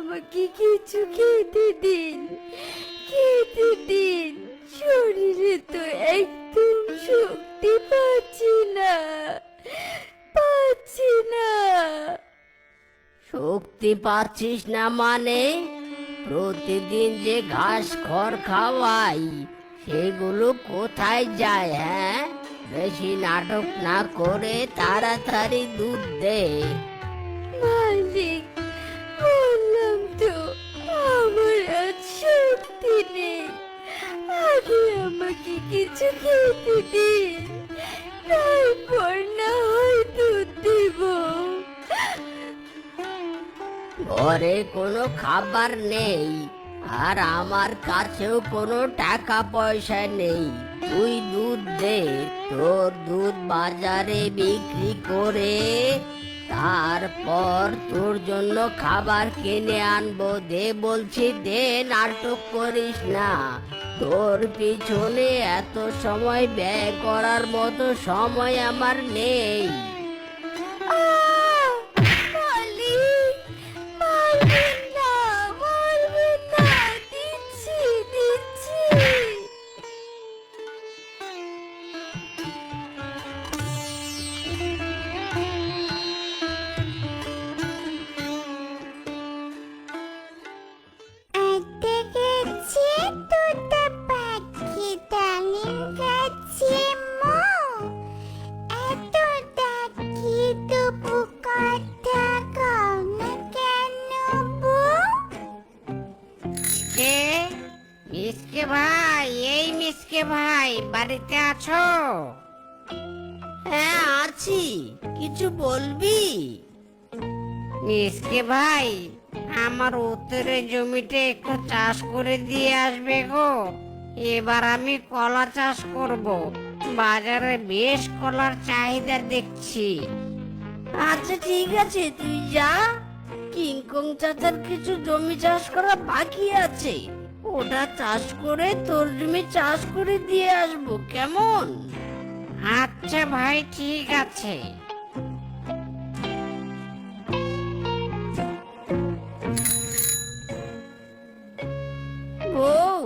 আমাকে কিছু খেতে দিন? খেতে দিন, শরীরে তো একদম শক্তি পাচ্ছি না পাচ্ছি না। শক্তি পাচ্ছিস না মানে? প্রতিদিন যে ঘাস খড় খাওয়াই, সেগুলো কোথায় যায় হ্যাঁ? বেশি নাটক না করে তাড়াতাড়ি দুধ দে। কিছু খেতে দিন তারপর না হয় দুধ দিব। ঘরে কোনো খাবার নেই, আর আমার কাছেও কোনো টাকা পয়সা নেই। তুই দুধ দে, তোর দুধ বাজারে বিক্রি করে তারপর তোর জন্য খাবার কিনে আনব। দে বলছি, দে, নাটক করিস না। তোর পিছনে এত সময় ব্যয় করার মতো সময় আমার নেই। মিসকে ভাই এই মিসকে ভাই বাড়িতে আছো? হ্যাঁ আছি। কিছু বলবি? মিসকে ভাই আমার উত্তরের জমিতে একটু চাষ করে দিয়ে আসবে গো। এবার আমি কলা চাষ করব। বাজারে বেশ কলার চাহিদা দেখছি। আচ্ছা ঠিক আছে তুই যা। কিংকং চাচার কিছু জমি চাষ করা বাকি আছে। ওটা চাষ করে তোর জমি চাষ করে দিয়ে আসব, কেমন? আচ্ছা ভাই, ঠিক আছে। বউ,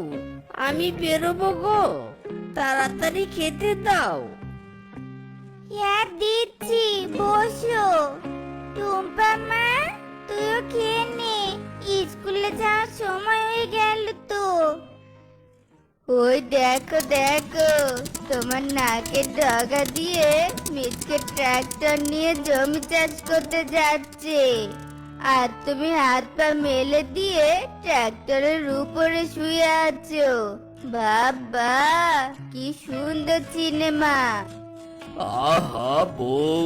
আমি বেরোবো গো, তাড়াতাড়ি খেতে দাও। হ্যাঁ দিচ্ছি, বসো। টুম্পা মা, তুইও খেয়ে নে। স্কুলে যাওয়ার সময় হয়ে গেল ওই দেখো দেখো তোমার নাকের ডগা দিয়ে মিচকে ট্রাক্টর নিয়ে জমি চাষ করতে যাচ্ছে। আর তুমি হাত পা মেলে দিয়ে ট্রাক্টরের উপরে শুয়ে আছো। বাবা কি সুন্দর সিনেমা আহা বউ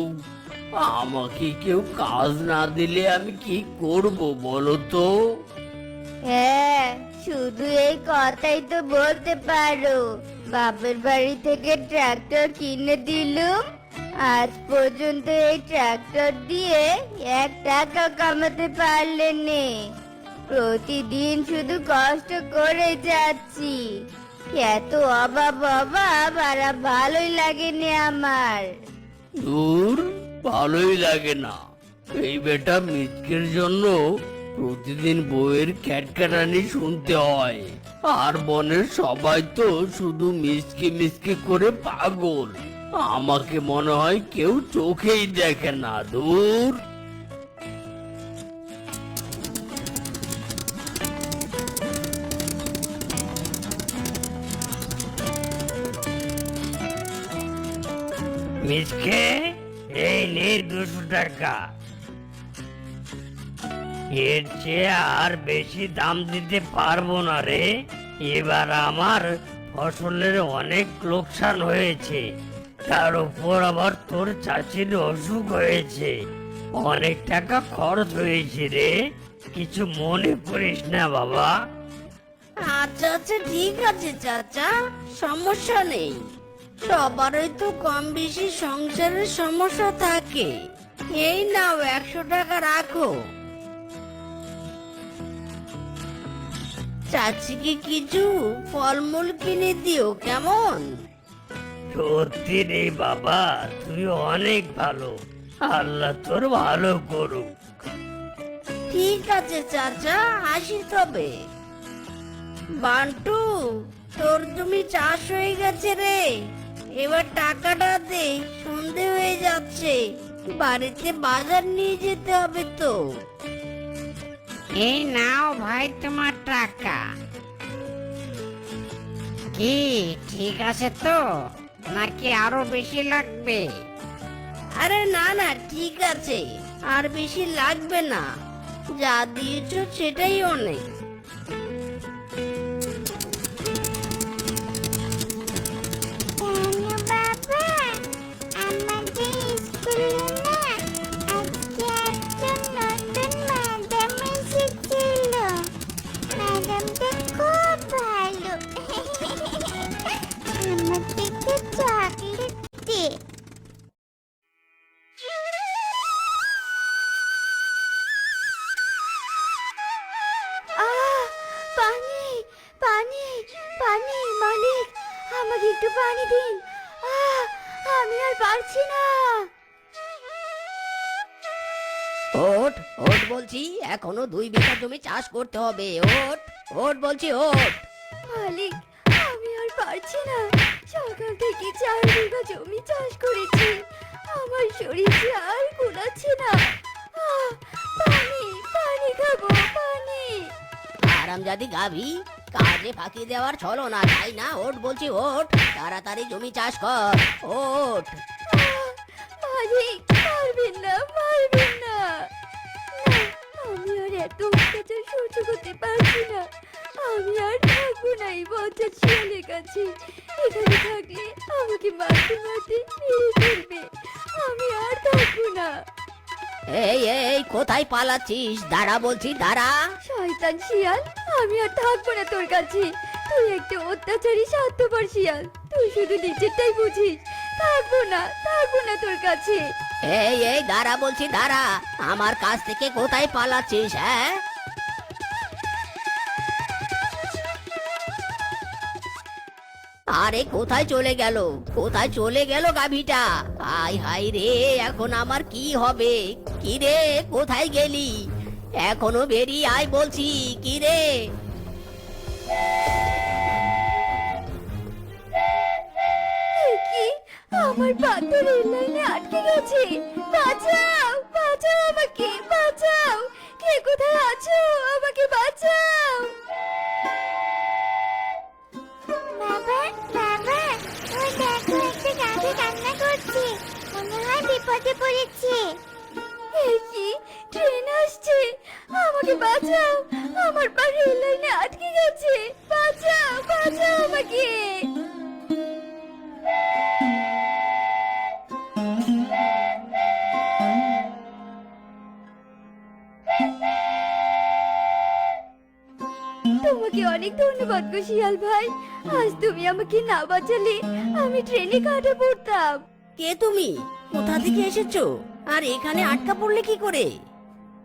আমাকে কেউ কাজ না দিলে আমি কি করব বলো তো? হ্যাঁ শুধু এই কথাই তো বলতে পারো। বাপের বাড়ি থেকে ট্রাক্টর কিনে দিলুম। আজ পর্যন্ত এই ট্রাক্টর দিয়ে এক টাকা কামাতে পারলে নে প্রতিদিন শুধু কষ্ট করে যাচ্ছি। এত অভাব অভাব, আর ভালোই লাগেনি আমার। দূর, ভালোই লাগে না। এই বেটা মিচকের জন্য প্রতিদিন বইয়ের ক্যাটকাটানি শুনতে হয়। আর বনের সবাই তো শুধু মিসকে মিসকে করে পাগল। আমাকে মনে হয় কেউ চোখেই দেখে না, দূর। মিসকে, এই নে দুশো টাকা। এর চেয়ে আর বেশি দাম দিতে পারব না রে। এবার আমার ফসলের অনেক লোকসান হয়েছে। তার উপর আবার তোর চাচির অসুখ হয়েছে। অনেক টাকা খরচ হয়েছে রে। কিছু মনে করিস না, বাবা। আচ্ছা আচ্ছা ঠিক আছে, চাচা। সমস্যা নেই। সবারই তো কম বেশি সংসারের সমস্যা থাকে। এই নাও একশো টাকা রাখো। চাচিকে কিছু ফলমূল কিনে দিও কেমন? সত্যি রে বাবা তুই অনেক ভালো। আল্লাহ তোর ভালো করুক। ঠিক আছে চাচা আসি তবে। বান্টু তোর জমি চাষ হয়ে গেছে রে। এবার টাকাটা দে সন্ধে হয়ে যাচ্ছে। বাড়িতে বাজার নিয়ে যেতে হবে তো। এই নাও ভাই তোমার টাকা। কি, ঠিক আছে তো? নাকি আরও বেশি লাগবে? আরে না না, ঠিক আছে। আর বেশি লাগবে না। যা দিয়েছ সেটাই অনেক। আমাকে একটু পানি দিন। আমি আর পারছি না। ওট ওট বলছি এখনও দুই বিঘা জমি চাষ করতে হবে। ওট ওট বলছি ওট। মালিক আমি আর পারছি না। সকাল থেকে চার বিঘা জমি চাষ করেছি। আমার শরীর আর কুলাচ্ছে না। পানি পানি খাব পানি। আরামজাদি গাভী কাজে ফাঁকি দেওয়ার চলো না তাই না? ওট বলছি ওট, তাড়াতাড়ি জমি চাষ কর, ওট। কোথায় পালাচ্ছিস? দাঁড়া বলছি দাঁড়া। শয়তান শিয়াল আমি আর থাকব না তোর কাছে। তুই একটা অত্যাচারী স্বার্থপর শিয়াল। তুই শুধু নিজেরটাই বুঝিস। থাকব না থাকব না তোর কাছে। এই এই দাঁড়া বলছি দাঁড়া। আমার কাছ থেকে কোথায় পালাচ্ছিস হ্যাঁ? আরে কোথায় চলে গেল? কোথায় চলে গেল গাভীটা? আই হাই রে এখন আমার কি হবে? কি রে কোথায় গেলি? এখনও বেরিয়ে আয় বলছি কি রে? কি? আমার পাথর রেল লাইনে আটকে গেছে। বাঁচাও বাঁচাও আমাকে বাঁচাও। কে কোথায় আছো? আমাকে বাঁচাও। বাবা বাবা ওই দেখো একটা গাভী কান্না করছে। মনে হয় বিপদে পড়েছে। আমাকে বাঁচাও। আমার পা লাইনে আটকে গেছে। বাঁচাও বাঁচাও আমাকে। তোমাকে অনেক ধন্যবাদ গো শিয়াল ভাই। আজ তুমি আমাকে না বাঁচালে আমি ট্রেনে কাটা পড়তাম। কে তুমি? কোথা থেকে এসেছ? আর এখানে আটকা পড়লে কি করে?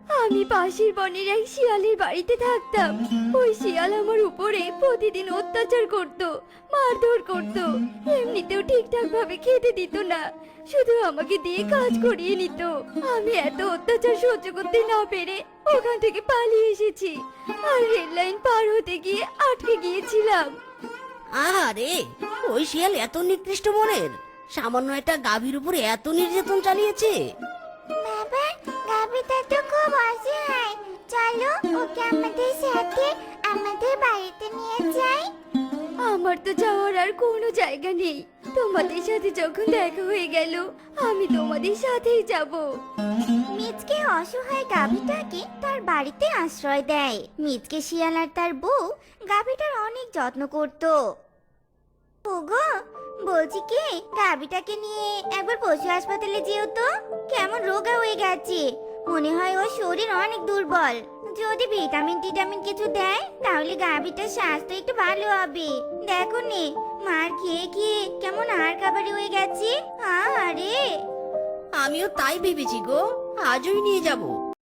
আমি পাশের বনের এক শিয়ালের বাড়িতে থাকতাম। ওই শিয়াল আমার উপরে প্রতিদিন অত্যাচার করত, মারধর করত। এমনিতেও ঠিকঠাক ভাবে খেতে দিত না। শুধু আমাকে দিয়ে কাজ করিয়ে নিত। আমি এত অত্যাচার সহ্য করতে না পেরে ওখান থেকে পালিয়ে এসেছি। আর রেল লাইন পার হতে গিয়ে আটকে গিয়েছিলাম। আরে ওই শিয়াল এত নিকৃষ্ট মনের সামান্য একটা গাভীর উপরে এত নির্যাতন চালিয়েছে। অসহায় চলো ওকে আমাদের সাথে আমাদের বাড়িতে নিয়ে যাই। আমার তো যাওয়ার আর কোনো জায়গা নেই। তোমাদের সাথে যখন দেখা হয়ে গেল আমি তোমাদের সাথেই যাব। মিচকে অসহায় গাভীটাকে তার বাড়িতে আশ্রয় দেয়। মিচকে শিয়াল আর তার বউ গাভীটার অনেক যত্ন করত। ওগো বলছি কি গাভীটাকে নিয়ে একবার পশু হাসপাতালে যেও তো। কেমন রোগা হয়ে গেছে। মনে হয় ওর শরীর অনেক দুর্বল। যদি ভিটামিন টিটামিন কিছু দেয়, তাহলে গাভীটার স্বাস্থ্য একটু ভালো হবে। দেখো নে, মার খেয়ে খেয়ে কেমন আর খাবারে হয়ে গেছে। আরে আমিও তাই ভেবেছি গো। আজই নিয়ে যাব।